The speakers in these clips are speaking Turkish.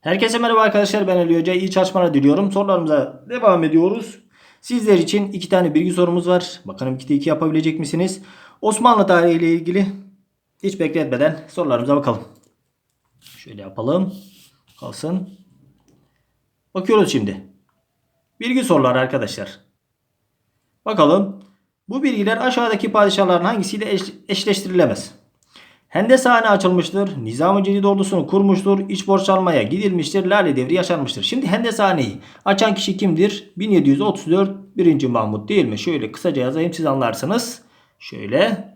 Herkese merhaba arkadaşlar ben Ali Hoca. İyi çalışmalar diliyorum. Sorularımıza devam ediyoruz. Sizler için iki tane bilgi sorumuz var. Bakalım 2'de 2 yapabilecek misiniz? Osmanlı tarihi ile ilgili hiç bekletmeden sorularımıza bakalım. Şöyle yapalım. Kalsın. Bakıyoruz şimdi. Bilgi soruları arkadaşlar. Bakalım. Bu bilgiler aşağıdaki padişahların hangisiyle eş- eşleştirilemez? Hendeshane açılmıştır. Nizam-ı Cedid ordusunu kurmuştur. İç borç almaya gidilmiştir. Lale devri yaşanmıştır. Şimdi Hendeshane'yi açan kişi kimdir? 1734 1. Mahmut değil mi? Şöyle kısaca yazayım siz anlarsınız. Şöyle.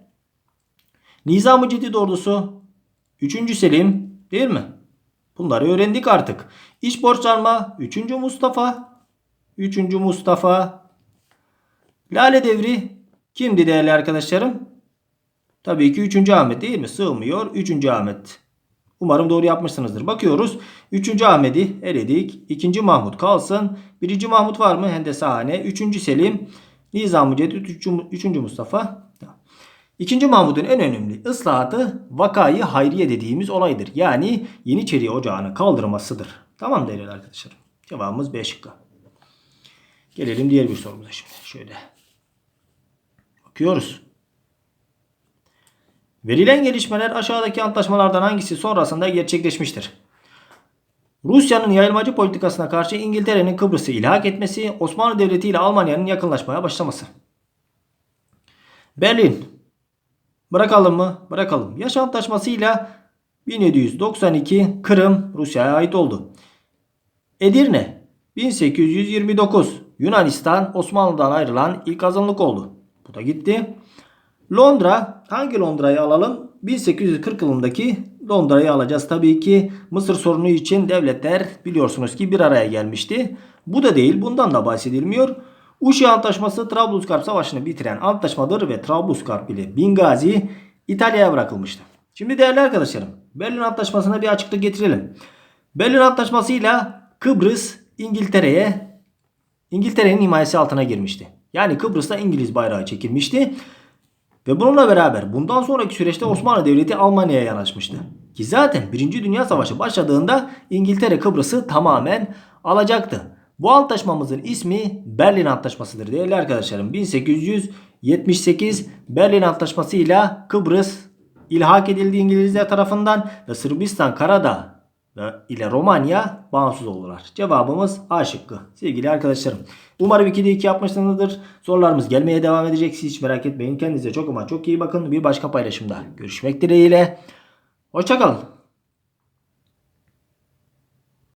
Nizam-ı Cedid ordusu 3. Selim değil mi? Bunları öğrendik artık. İç borç alma 3. Mustafa 3. Mustafa Lale devri kimdi değerli arkadaşlarım? Tabii ki 3. Ahmet değil mi? Sığmıyor. 3. Ahmet. Umarım doğru yapmışsınızdır. Bakıyoruz. 3. Ahmet'i eledik. 2. Mahmut kalsın. 1. Mahmut var mı? Hendesahane. 3. Selim. Nizam-ı Cedid. 3. Mustafa. 2. Mahmut'un en önemli ıslahatı vakayı hayriye dediğimiz olaydır. Yani Yeniçeri Ocağı'nı kaldırmasıdır. Tamam değerli arkadaşlar. Cevabımız B şıkkı. Gelelim diğer bir sorumuza şimdi. Şöyle. Bakıyoruz. Verilen gelişmeler aşağıdaki antlaşmalardan hangisi sonrasında gerçekleşmiştir? Rusya'nın yayılmacı politikasına karşı İngiltere'nin Kıbrıs'ı ilhak etmesi, Osmanlı Devleti ile Almanya'nın yakınlaşmaya başlaması. Berlin. Bırakalım mı? Bırakalım. Yaş Antlaşması'yla 1792 Kırım Rusya'ya ait oldu. Edirne 1829 Yunanistan Osmanlı'dan ayrılan ilk azınlık oldu. Bu da gitti. Londra hangi Londra'yı alalım? 1840 yılındaki Londra'yı alacağız. Tabii ki Mısır sorunu için devletler biliyorsunuz ki bir araya gelmişti. Bu da değil bundan da bahsedilmiyor. Uşi Antlaşması Trablusgarp Savaşı'nı bitiren antlaşmadır ve Trablusgarp ile Bingazi İtalya'ya bırakılmıştı. Şimdi değerli arkadaşlarım Berlin Antlaşması'na bir açıklık getirelim. Berlin Antlaşması'yla Kıbrıs İngiltere'ye İngiltere'nin himayesi altına girmişti. Yani Kıbrıs'ta İngiliz bayrağı çekilmişti. Ve bununla beraber bundan sonraki süreçte Osmanlı Devleti Almanya'ya yanaşmıştı. Ki zaten 1. Dünya Savaşı başladığında İngiltere Kıbrıs'ı tamamen alacaktı. Bu antlaşmamızın ismi Berlin Antlaşması'dır değerli arkadaşlarım. 1878 Berlin Antlaşması ile Kıbrıs ilhak edildi İngilizler tarafından ve Sırbistan Karadağ ile Romanya bağımsız oldular. Cevabımız A şıkkı. Sevgili arkadaşlarım. Umarım 2'de 2 yapmışsınızdır. Sorularımız gelmeye devam edecek. Siz hiç merak etmeyin. Kendinize çok ama çok iyi bakın. Bir başka paylaşımda görüşmek dileğiyle. Hoşçakalın.